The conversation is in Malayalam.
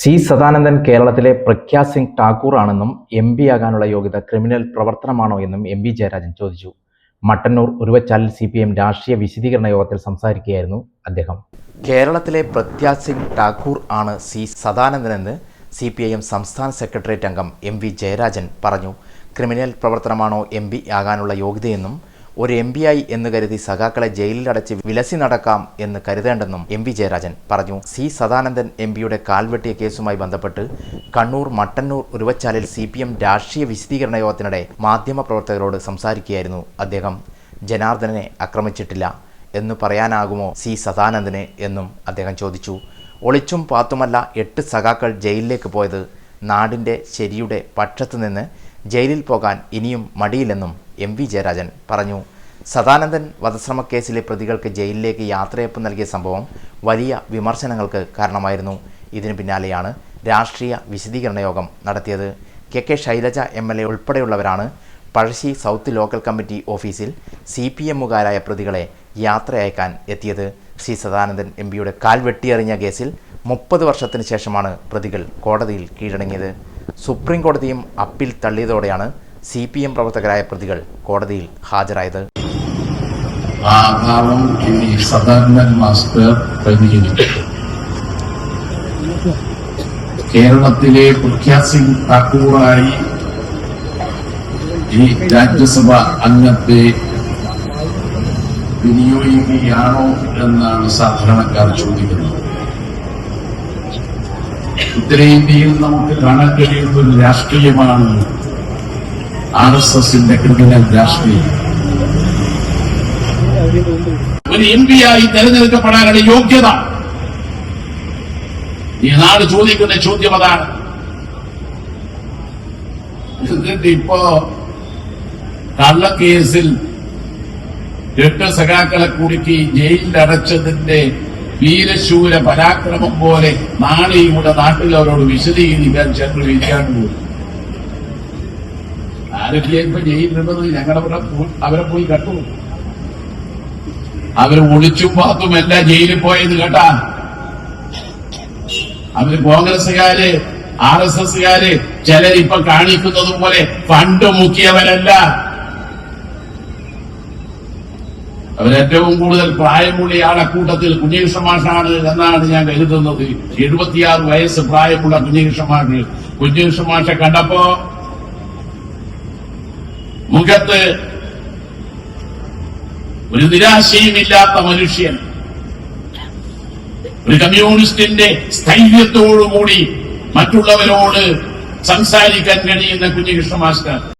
സി സദാനന്ദൻ കേരളത്തിലെ പ്രഖ്യാ സിംഗ് ഠാക്കൂർ ആണെന്നും എം പി ആകാനുള്ള യോഗ്യത ക്രിമിനൽ പ്രവർത്തനമാണോ എന്നും എം പി ജയരാജൻ ചോദിച്ചു. മട്ടന്നൂർ ഉരുവച്ചാലിൽ സി പി എം രാഷ്ട്രീയ വിശദീകരണ യോഗത്തിൽ സംസാരിക്കുകയായിരുന്നു അദ്ദേഹം. കേരളത്തിലെ പ്രഖ്യാ സിംഗ് ഠാക്കൂർ ആണ് സി സദാനന്ദനെന്ന് സി പി ഐ എം സംസ്ഥാന സെക്രട്ടേറിയറ്റ് അംഗം എം വി ജയരാജൻ പറഞ്ഞു. ക്രിമിനൽ പ്രവർത്തനമാണോ എം പി ആകാനുള്ള യോഗ്യതയെന്നും ഒരു എം എന്ന് കരുതി സഖാക്കളെ ജയിലിൽ അടച്ച് വിലസി നടക്കാം എന്ന് കരുതേണ്ടെന്നും എം വി ജയരാജൻ പറഞ്ഞു. സി സദാനന്ദൻ എം പിയുടെ കാൽവെട്ടിയ കേസുമായി ബന്ധപ്പെട്ട് കണ്ണൂർ മട്ടന്നൂർ ഉരുവച്ചാലിൽ സി പി എം രാഷ്ട്രീയ വിശദീകരണ യോഗത്തിനിടെ മാധ്യമപ്രവർത്തകരോട് സംസാരിക്കുകയായിരുന്നു അദ്ദേഹം. ജനാർദ്ദനെ ആക്രമിച്ചിട്ടില്ല എന്ന് പറയാനാകുമോ സി സദാനന്ദന് എന്നും അദ്ദേഹം ചോദിച്ചു. ഒളിച്ചും പാത്തുമല്ല എട്ട് സഖാക്കൾ ജയിലിലേക്ക് പോയത്. നാടിന്റെ ശരിയുടെ പക്ഷത്തു നിന്ന് ജയിലിൽ പോകാൻ ഇനിയും മടിയില്ലെന്നും എം വി ജയരാജൻ പറഞ്ഞു. സദാനന്ദൻ വധശ്രമക്കേസിലെ പ്രതികൾക്ക് ജയിലിലേക്ക് യാത്രയപ്പ് നൽകിയ സംഭവം വലിയ വിമർശനങ്ങൾക്ക് കാരണമായിരുന്നു. ഇതിനു പിന്നാലെയാണ് രാഷ്ട്രീയ വിശദീകരണ യോഗം നടത്തിയത്. K K Shailaja M L A ഉൾപ്പെടെയുള്ളവരാണ് Pazhassi south local committee ഓഫീസിൽ സി പി എമ്മുകാരായ പ്രതികളെ യാത്രയയക്കാൻ എത്തിയത്. സി സദാനന്ദൻ എം പിയുടെ കാൽ വെട്ടിയെറിഞ്ഞ കേസിൽ മുപ്പത് വർഷത്തിന് ശേഷമാണ് പ്രതികൾ കോടതിയിൽ കീഴടങ്ങിയത്. സുപ്രീം കോടതിയും അപ്പീൽ തള്ളിയതോടെയാണ് സി പി എം പ്രവർത്തകരായ പ്രതികൾ കോടതിയിൽ ഹാജരായത്. കേരളത്തിലെ പ്രഖ്യാത് സിംഗ് താക്കൂറായി ഈ രാജ്യസഭ അംഗത്തെ വിനിയോഗിക്കുകയാണോ എന്നാണ് സാധാരണക്കാർ ചോദിക്കുന്നത്. ഉത്തരേന്ത്യയിൽ നമുക്ക് കാണാൻ കഴിയുന്ന ഒരു രാഷ്ട്രീയമാണ് ആർ എസ് എസിന്റെ ക്രിമിനൽ രാഷ്ട്രീയം. ഒരു എം പി ആയി തെരഞ്ഞെടുക്കപ്പെടാനുള്ള യോഗ്യത. ഈ നാട് ചോദിക്കുന്ന ചോദ്യം അതാണ്. എന്നിട്ട് ഇപ്പോ കള്ളക്കേസിൽ എട്ട് സഖാക്കളെ കുടുക്കി ജയിലിലടച്ചതിന്റെ വീരശൂര പരാക്രമം പോലെ നാളെയും കൂടെ നാട്ടിൽ അവരോട് വിശദീകരിക്കാൻ ചെന്ന് വിരിക്കാൻ പോകും ആരൊക്കെ ഇപ്പൊ ജയിലിലുള്ളത് ഞങ്ങളുടെ അവരെ പോയി കണ്ടു. അവർ ഒളിച്ചും പാത്തും എല്ലാം ജയിലിൽ പോയത് കേട്ടാ. അവർ കോൺഗ്രസുകാര് ആർ എസ് എസുകാര് ചിലരിപ്പൊ കാണിക്കുന്നത് പോലെ ഫണ്ട് മുക്കിയവരല്ല. അവരേറ്റവും കൂടുതൽ പ്രായമുള്ള ആളെ കൂട്ടത്തിൽ മാഷാണ് എന്നാണ് ഞാൻ കരുതുന്നത്. എഴുപത്തിയാറ് വയസ്സ് പ്രായമുള്ള കുഞ്ഞികൃഷ്ണമാഷ് കുഞ്ഞികൃഷ്ണമാഷെ കുഞ്ഞികൃഷ്ണ കണ്ടപ്പോ മുഖത്ത് ഒരു നിരാശയുമില്ലാത്ത മനുഷ്യൻ ഒരു കമ്മ്യൂണിസ്റ്റിന്റെ സ്ഥൈര്യത്തോടുകൂടി മറ്റുള്ളവരോട് സംസാരിക്കാൻ കഴിയുന്ന കുഞ്ഞികൃഷ്ണ മാസ്റ്റർ.